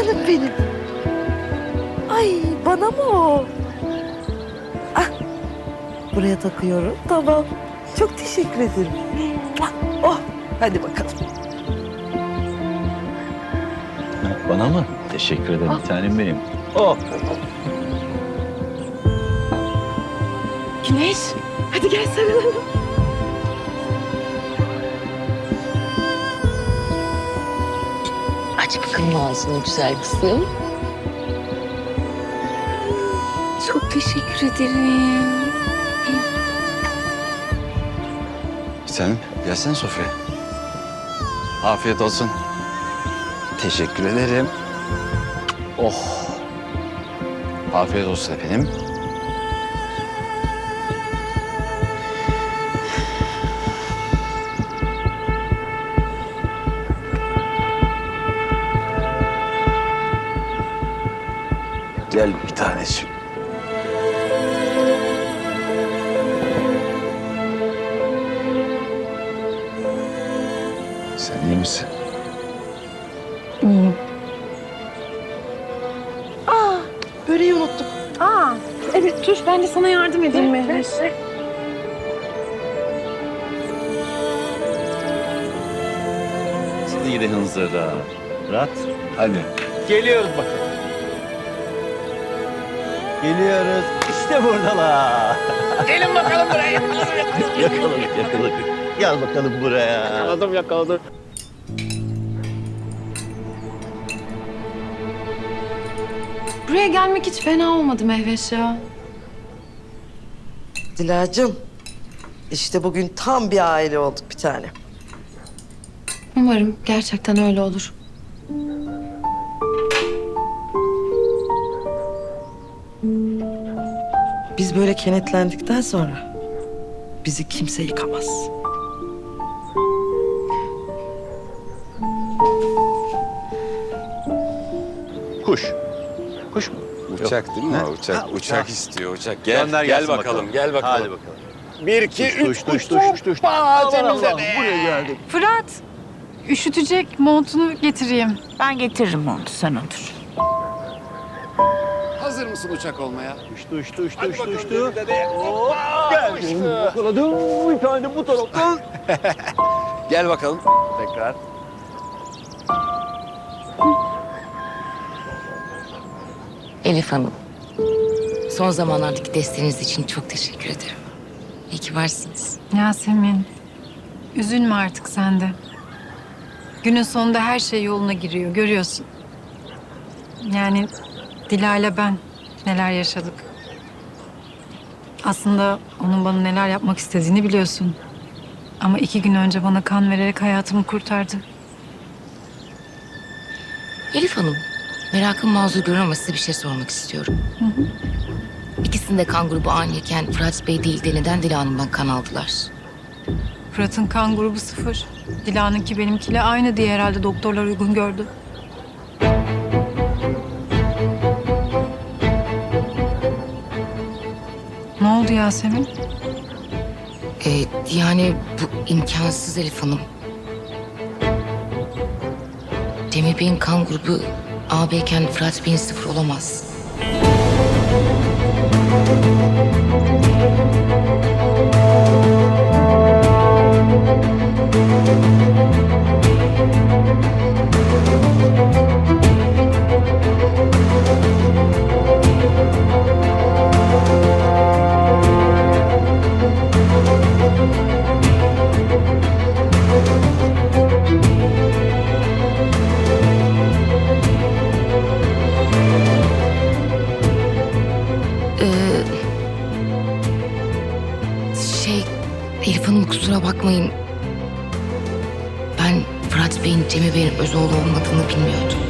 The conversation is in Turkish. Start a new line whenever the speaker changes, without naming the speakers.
Canım benim. Ay bana mı o? Ah, buraya takıyorum. Tamam. Çok teşekkür ederim. Oh, hadi bakalım.
Bana mı? Teşekkür ederim bir tanem benim. Oh.
Güneş, hadi gel sarılalım.
Aç bakalım ağzını güzel kızım. Çok teşekkür ederim.
Sen gelsene sofraya. Afiyet olsun. Teşekkür ederim. Oh. Afiyet olsun efendim. Gel bir tanesi. Sen iyi misin?
Böreği unuttum.
Aa, evet dur ben de sana yardım edeyim Mehveş.
Siz gidin hınzırda. Rahat. Hadi. Geliyoruz bakalım. Geliyoruz. İşte buradalar. Gelin bakalım buraya. yakaladık, yakaladık. Gel bakalım buraya. Yakaladım, yakaladım.
Buraya gelmek hiç fena olmadı Mehveş ya.
Dilacığım, işte bugün tam bir aile olduk bir tane.
Umarım gerçekten öyle olur.
Biz böyle kenetlendikten sonra bizi kimse yıkamaz.
Kuş. Kuş mu?
Uçak değil mi? O? Uçak,
Ha,
uçak
uçak.
istiyor uçak. Gel,
Gönder
gel
gelsin
bakalım, gel bakalım.
Hadi bakalım.
Bir, iki,
Tuş,
üç,
tuş, tuş, tuş, tuş.
Aa, temizle.
Buraya geldik.
Fırat, üşütecek montunu getireyim.
Ben getiririm onu sen otur.
Hazır mısın uçak olmaya?
Uçtu, uçtu, uçtu,
Hadi
uçtu,
bakalım
uçtu.
dede de.
Hop, geldim. Yakaladım. Bir tane bu taraftan.
Gel bakalım. Tekrar.
Elif Hanım. Son zamanlardaki desteğiniz için çok teşekkür ederim. İyi ki varsınız.
Yasemin, üzülme artık sen de. Günün sonunda her şey yoluna giriyor, görüyorsun. Yani Dilay'la ben neler yaşadık. Aslında onun bana neler yapmak istediğini biliyorsun. Ama iki gün önce bana kan vererek hayatımı kurtardı.
Elif Hanım, merakım mazur görür ama size bir şey sormak istiyorum. İkisinde kan grubu aynıyken Fırat Bey değil de neden Dila Hanım'dan kan aldılar?
Fırat'ın kan grubu sıfır. Dila'nınki benimkiyle aynı diye herhalde doktorlar uygun gördü. Oldu Yasemin?
Ee, yani bu imkansız Elif Hanım. Demir Bey'in kan grubu AB'ken Fırat Bey'in sıfır olamaz. Şey, Elif Hanım kusura bakmayın. Ben Fırat Bey'in Cemil Bey'in öz oğlu olmadığını bilmiyordum.